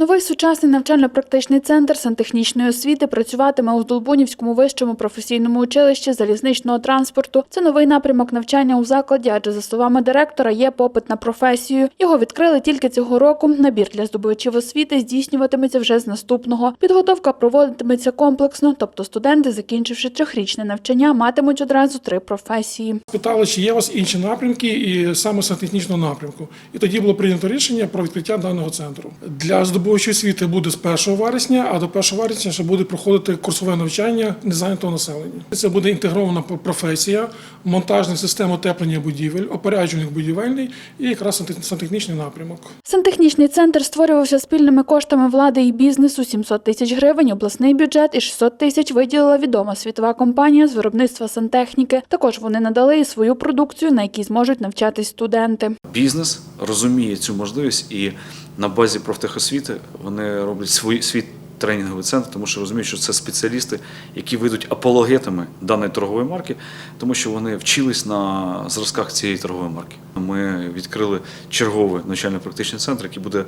Новий сучасний навчально-практичний центр сантехнічної освіти працюватиме у Здолбунівському вищому професійному училищі залізничного транспорту. Це новий напрямок навчання у закладі, адже за словами директора є попит на професію. Його відкрили тільки цього року. Набір для здобувачів освіти здійснюватиметься вже з наступного. Підготовка проводитиметься комплексно, тобто студенти, закінчивши трьохрічне навчання, матимуть одразу три професії. Питали, чи є у вас інші напрямки, і саме сантехнічного напрямку. І тоді було прийнято рішення про відкриття даного центру. Для здобувачів освіти буде з 1 вересня, а до 1 вересня ще буде проходити курсове навчання незайнятого населення. Це буде інтегрована професія, монтажних систем утеплення будівель, опоряджувальник будівельний і якраз санте- сантехнічний напрямок. Сантехнічний центр створювався спільними коштами влади і бізнесу 700 тисяч гривень, обласний бюджет і 600 тисяч виділила відома світова компанія з виробництва сантехніки. Також вони надали і свою продукцію, на якій зможуть навчатись студенти. Бізнес розуміє цю можливість і на базі профтехосвіти вони роблять свій, свій тренінговий центр, тому що розуміють, що це спеціалісти, які вийдуть апологетами даної торгової марки, тому що вони вчились на зразках цієї торгової марки. Ми відкрили черговий навчально-практичний центр, який буде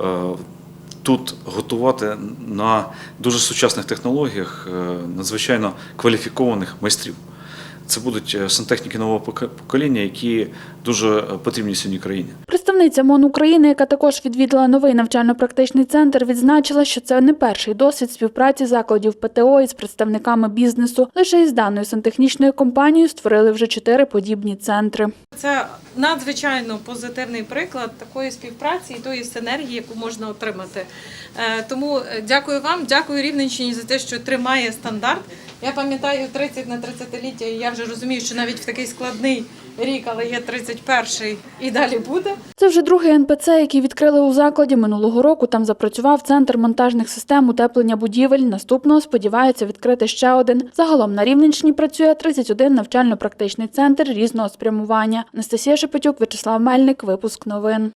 е, тут готувати на дуже сучасних технологіях е, надзвичайно кваліфікованих майстрів. Це будуть е, сантехніки нового покоління, які дуже е, потрібні сьогодні країні. Представниця МОН України, яка також відвідала новий навчально-практичний центр, відзначила, що це не перший досвід співпраці закладів ПТО із представниками бізнесу. Лише із даною сантехнічною компанією створили вже чотири подібні центри. Це надзвичайно позитивний приклад такої співпраці і тої синергії, яку можна отримати. Е, Тому дякую вам, дякую Рівненщині за те, що тримає стандарт. Я пам'ятаю 30 на 30-ліття, і я вже розумію, що навіть в такий складний рік, але є 31-й і далі буде. Це вже другий НПЦ, який відкрили у закладі минулого року. Там запрацював центр монтажних систем утеплення будівель. Наступного сподіваються відкрити ще один. Загалом на Рівненщині працює 31 навчально-практичний центр різного спрямування. Анастасія Шепетюк, Вячеслав Мельник. Випуск новин.